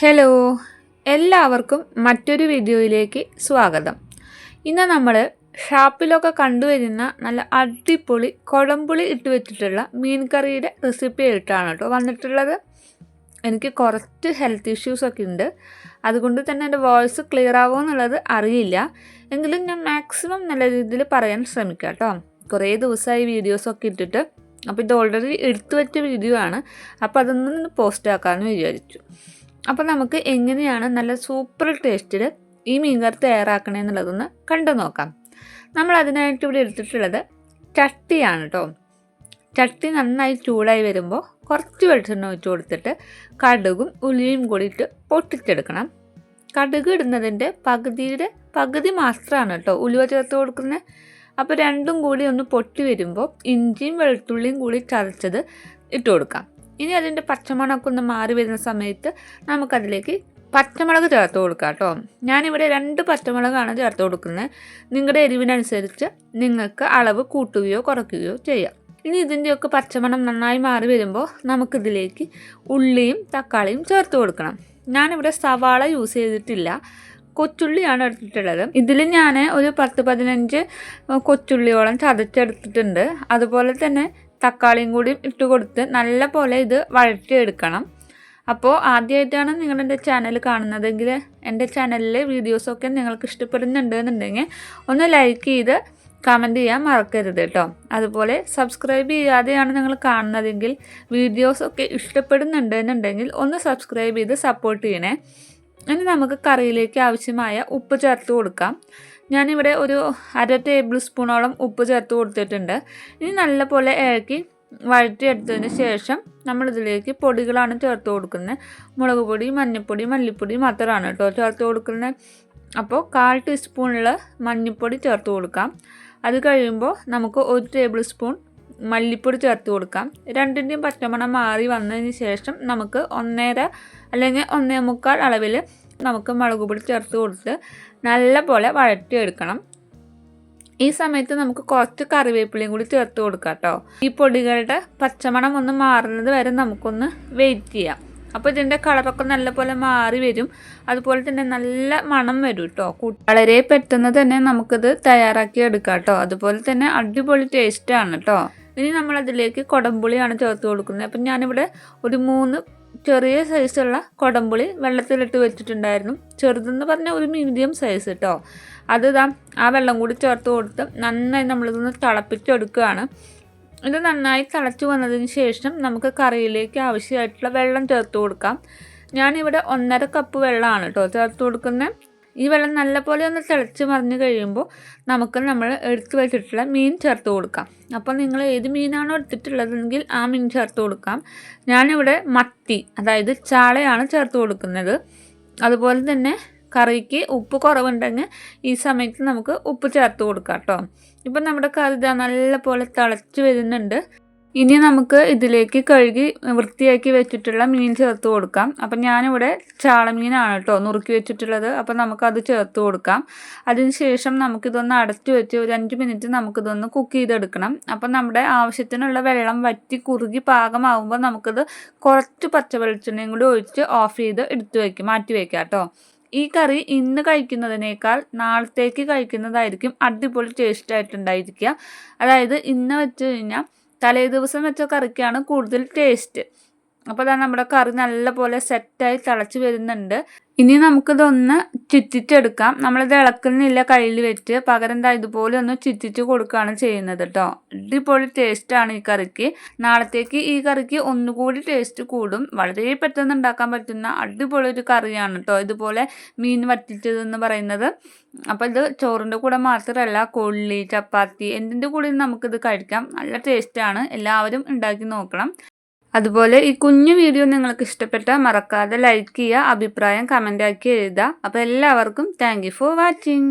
Hello എല്ലാവർക്കും മറ്റൊരു വീഡിയോയിലേക്ക് സ്വാഗതം. ഇന്ന് നമ്മൾ ഷാപ്പിലൊക്കെ കണ്ടുവരുന്ന നല്ല അടിപൊളി കുഴമ്പുളി ഇട്ട് വെച്ചിട്ടുള്ള മീൻ കറിയുടെ റെസിപ്പി ആയിട്ടാണ് കേട്ടോ വന്നിട്ടുള്ളത്. എനിക്ക് കുറച്ച് ഹെൽത്ത് ഇഷ്യൂസൊക്കെ ഉണ്ട്. അതുകൊണ്ട് തന്നെ എന്റെ വോയിസ് ക്ലിയർ ആവുമോ എന്നുള്ളത് അറിയില്ല. എങ്കിലും ഞാൻ മാക്സിമം നല്ല രീതിയിൽ പറയാൻ ശ്രമിക്കാം കേട്ടോ. കുറേ ദിവസമായി വീഡിയോസൊക്കെ ഇട്ടിട്ട്. അപ്പോൾ ഇത് ഓൾറെഡി എടുത്തു വെച്ച വീഡിയോ ആണ്. അപ്പോൾ അതൊന്നും പോസ്റ്റ് ആക്കാമെന്ന് വിചാരിച്ചു. അപ്പോൾ നമുക്ക് എങ്ങനെയാണ് നല്ല സൂപ്പർ ടേസ്റ്റിൽ ഈ മീൻ കറി തയ്യാറാക്കണേ എന്നുള്ളതൊന്ന് കണ്ടു നോക്കാം. നമ്മൾ അതിനായിട്ട് ഇവിടെ എടുത്തിട്ടുള്ളത് ചട്ടിയാണ് കേട്ടോ ചട്ടി നന്നായി ചൂടായി വരുമ്പോൾ കുറച്ച് വെളിച്ചെണ്ണ ഒഴിച്ച് കൊടുത്തിട്ട് കടുകും ഉലിയും കൂടിയിട്ട് പൊട്ടിച്ചെടുക്കണം. കടുക് ഇടുന്നതിന്റെ പകുതിയുടെ പകുതി മാത്രമാണ് കേട്ടോ ഉലുവ ചേർത്ത് കൊടുക്കുന്നത്. അപ്പോൾ രണ്ടും കൂടി ഒന്ന് പൊട്ടി വരുമ്പോൾ ഇഞ്ചിയും വെളുത്തുള്ളിയും കൂടി ചതച്ചത് ഇട്ട് കൊടുക്കാം. ഇനി അതിന്റെ പച്ചമണമൊക്കെ ഒന്ന് മാറി വരുന്ന സമയത്ത് നമുക്കതിലേക്ക് പച്ചമുളക് ചേർത്ത് കൊടുക്കാം കേട്ടോ. ഞാനിവിടെ രണ്ട് പച്ചമുളകാണ് ചേർത്ത് കൊടുക്കുന്നത്. നിങ്ങളുടെ എരിവിനനുസരിച്ച് നിങ്ങൾക്ക് അളവ് കൂട്ടുകയോ കുറയ്ക്കുകയോ ചെയ്യാം. ഇനി ഇതിന്റെയൊക്കെ പച്ചമണം നന്നായി മാറി വരുമ്പോൾ നമുക്കിതിലേക്ക് ഉള്ളിയും തക്കാളിയും ചേർത്ത് കൊടുക്കണം. ഞാനിവിടെ സവാള യൂസ് ചെയ്തിട്ടില്ല. കൊച്ചുള്ളിയാണ് എടുത്തിട്ടുള്ളത്. ഇതിൽ ഞാൻ ഒരു പത്ത് പതിനഞ്ച് കൊച്ചുള്ളിയോളം ചതച്ചെടുത്തിട്ടുണ്ട്. അതുപോലെ തന്നെ തക്കാളിയും കൂടി ഇട്ട് കൊടുത്ത് നല്ല പോലെ ഇത് വഴറ്റിയെടുക്കണം. അപ്പോൾ ആദ്യമായിട്ടാണ് നിങ്ങൾ എന്റെ ചാനൽ കാണുന്നതെങ്കിൽ എന്റെ ചാനലിലെ വീഡിയോസൊക്കെ നിങ്ങൾക്ക് ഇഷ്ടപ്പെടുന്നുണ്ട് എന്നുണ്ടെങ്കിൽ ഒന്ന് ലൈക്ക് ചെയ്ത് കമന്റ് ചെയ്യാൻ മറക്കരുത് കേട്ടോ. അതുപോലെ സബ്സ്ക്രൈബ് ചെയ്യാതെയാണ് നിങ്ങൾ കാണുന്നതെങ്കിൽ വീഡിയോസൊക്കെ ഇഷ്ടപ്പെടുന്നുണ്ട് എന്നുണ്ടെങ്കിൽ ഒന്ന് സബ്സ്ക്രൈബ് ചെയ്ത് സപ്പോർട്ട് ചെയ്യണേ. ഇനി നമുക്ക് കറിയിലേക്ക് ആവശ്യമായ ഉപ്പ് ചേർത്ത് കൊടുക്കാം. ഞാനിവിടെ ഒരു അര ടേബിൾ സ്പൂണോളം ഉപ്പ് ചേർത്ത് കൊടുത്തിട്ടുണ്ട്. ഇനി നല്ലപോലെ ഇളക്കി വഴറ്റിയെടുത്തതിന് ശേഷം നമ്മളിതിലേക്ക് പൊടികളാണ് ചേർത്ത് കൊടുക്കുന്നത്. മുളക് പൊടി മഞ്ഞൾപ്പൊടി മല്ലിപ്പൊടി മാത്രമാണ് കേട്ടോ ചേർത്ത് കൊടുക്കുന്നത്. അപ്പോൾ കാൽ ടീസ്പൂണിൽ മഞ്ഞൾപ്പൊടി ചേർത്ത് കൊടുക്കാം. അത് കഴിയുമ്പോൾ നമുക്ക് ഒരു ടേബിൾ സ്പൂൺ മല്ലിപ്പൊടി ചേർത്ത് കൊടുക്കാം. രണ്ടിന്റെയും പച്ചമണം മാറി വന്നതിന് ശേഷം നമുക്ക് ഒന്നര അല്ലെങ്കിൽ ഒന്നേ മുക്കാൽ അളവിൽ നമുക്ക് മുളക് പൊടി ചേർത്ത് കൊടുത്ത് നല്ലപോലെ വഴറ്റിയെടുക്കണം. ഈ സമയത്ത് നമുക്ക് കുറച്ച് കറിവേപ്പിലയും കൂടി ചേർത്ത് കൊടുക്കാം കേട്ടോ. ഈ പൊടികളുടെ പച്ചമണം ഒന്ന് മാറുന്നത് വരെ നമുക്കൊന്ന് വെയിറ്റ് ചെയ്യാം. അപ്പോൾ ഇതിന്റെ കളറൊക്കെ നല്ലപോലെ മാറി വരും. അതുപോലെ തന്നെ നല്ല മണം വരും കേട്ടോ വളരെ പെട്ടെന്ന് തന്നെ നമുക്കിത് തയ്യാറാക്കി എടുക്കാം കേട്ടോ. അതുപോലെ തന്നെ അടിപൊളി ടേസ്റ്റാണ് കേട്ടോ ഇനി നമ്മളതിലേക്ക് കുടംപുളിയാണ് ചേർത്ത് കൊടുക്കുന്നത്. അപ്പം ഞാനിവിടെ ഒരു മൂന്ന് ചെറിയ സൈസുള്ള കൊടമ്പുളി വെള്ളത്തിലിട്ട് വെച്ചിട്ടുണ്ടായിരുന്നു. ചെറുതെന്ന് പറഞ്ഞാൽ ഒരു മീഡിയം സൈസ് കേട്ടോ അത് ഇതാ ആ വെള്ളം കൂടി ചേർത്ത് കൊടുത്ത് നന്നായി നമ്മളിതൊന്ന് തിളപ്പിച്ചെടുക്കുകയാണ്. ഇത് നന്നായി തിളച്ച് വന്നതിന് ശേഷം നമുക്ക് കറിയിലേക്ക് ആവശ്യമായിട്ടുള്ള വെള്ളം ചേർത്ത് കൊടുക്കാം. ഞാനിവിടെ ഒന്നര കപ്പ് വെള്ളമാണ് കേട്ടോ ചേർത്ത് കൊടുക്കുന്നത്. ഈ വെള്ളം നല്ലപോലെ ഒന്ന് തിളച്ച് മറിഞ്ഞ് കഴിയുമ്പോൾ നമുക്ക് നമ്മൾ എടുത്ത് വെച്ചിട്ടുള്ള മീൻ ചേർത്ത് കൊടുക്കാം. അപ്പോൾ നിങ്ങൾ ഏത് മീനാണോ എടുത്തിട്ടുള്ളതെങ്കിൽ ആ മീൻ ചേർത്ത് കൊടുക്കാം. ഞാനിവിടെ മത്തി അതായത് ചാളയാണ് ചേർത്ത് കൊടുക്കുന്നത്. അതുപോലെ തന്നെ കറിക്ക് ഉപ്പ് കുറവുണ്ടെങ്കിൽ ഈ സമയത്ത് നമുക്ക് ഉപ്പ് ചേർത്ത് കൊടുക്കാം കേട്ടോ. ഇപ്പം നമ്മുടെ കറി നല്ല പോലെ തിളച്ച് വരുന്നുണ്ട്. ഇനി നമുക്ക് ഇതിലേക്ക് കഴുകി വൃത്തിയാക്കി വെച്ചിട്ടുള്ള മീൻ ചേർത്ത് കൊടുക്കാം. അപ്പം ഞാനിവിടെ ചാളമീനാണ് കേട്ടോ നുറുക്കി വെച്ചിട്ടുള്ളത്. അപ്പം നമുക്കത് ചേർത്ത് കൊടുക്കാം. അതിനുശേഷം നമുക്കിതൊന്ന് അടച്ചു വെച്ച് ഒരു അഞ്ച് മിനിറ്റ് നമുക്കിതൊന്ന് കുക്ക് ചെയ്തെടുക്കണം. അപ്പം നമ്മുടെ ആവശ്യത്തിനുള്ള വെള്ളം വറ്റി കുറുകി പാകമാകുമ്പോൾ നമുക്കിത് കുറച്ച് പച്ച വെളിച്ചെണ്ണയും കൂടി ഒഴിച്ച് ഓഫ് ചെയ്ത് എടുത്തു വയ്ക്കും മാറ്റി വയ്ക്കാം കേട്ടോ. ഈ കറി ഇന്ന് കഴിക്കുന്നതിനേക്കാൾ നാളത്തേക്ക് കഴിക്കുന്നതായിരിക്കും അടിപൊളി ടേസ്റ്റ് ആയിട്ടുണ്ടായിരിക്കുക അതായത് ഇന്ന് വെച്ച് കഴിഞ്ഞാൽ തലേ ദിവസം വെച്ച കറിക്കാണ് കൂടുതൽ ടേസ്റ്റ് അപ്പോൾ അതാ നമ്മുടെ കറി നല്ലപോലെ സെറ്റായി തിളച്ച് വരുന്നുണ്ട്. ഇനി നമുക്കിതൊന്ന് ചുറ്റിച്ചെടുക്കാം. നമ്മളിത് ഇളക്കുന്നില്ല കയ്യിൽ വെച്ച്. പകരം എന്താ ഇതുപോലെ ഒന്ന് ചുറ്റിച്ച് കൊടുക്കുകയാണ് ചെയ്യുന്നത് കേട്ടോ അടിപൊളി ടേസ്റ്റാണ് ഈ കറിക്ക്. നാളത്തേക്ക് ഈ കറിക്ക് ഒന്നുകൂടി ടേസ്റ്റ് കൂടും. വളരെ പെട്ടെന്ന് ഉണ്ടാക്കാൻ പറ്റുന്ന അടിപൊളി ഒരു കറിയാണ് കേട്ടോ ഇതുപോലെ മീൻ വറ്റിച്ചതെന്ന് പറയുന്നത്. അപ്പോൾ ഇത് ചോറിന്റെ കൂടെ മാത്രമല്ല കൊള്ളി ചപ്പാത്തി എന്തിന്റെ കൂടെയും നമുക്കിത് കഴിക്കാം. നല്ല ടേസ്റ്റാണ്. എല്ലാവരും ഉണ്ടാക്കി നോക്കണം. അതുപോലെ ഈ കുഞ്ഞു വീഡിയോ നിങ്ങൾക്ക് ഇഷ്ടപ്പെട്ടാൽ മറക്കാതെ ലൈക്ക് ചെയ്യുക അഭിപ്രായം കമന്റ് ആക്കി എഴുതുക. അപ്പോൾ എല്ലാവർക്കും താങ്ക് ഫോർ വാച്ചിങ്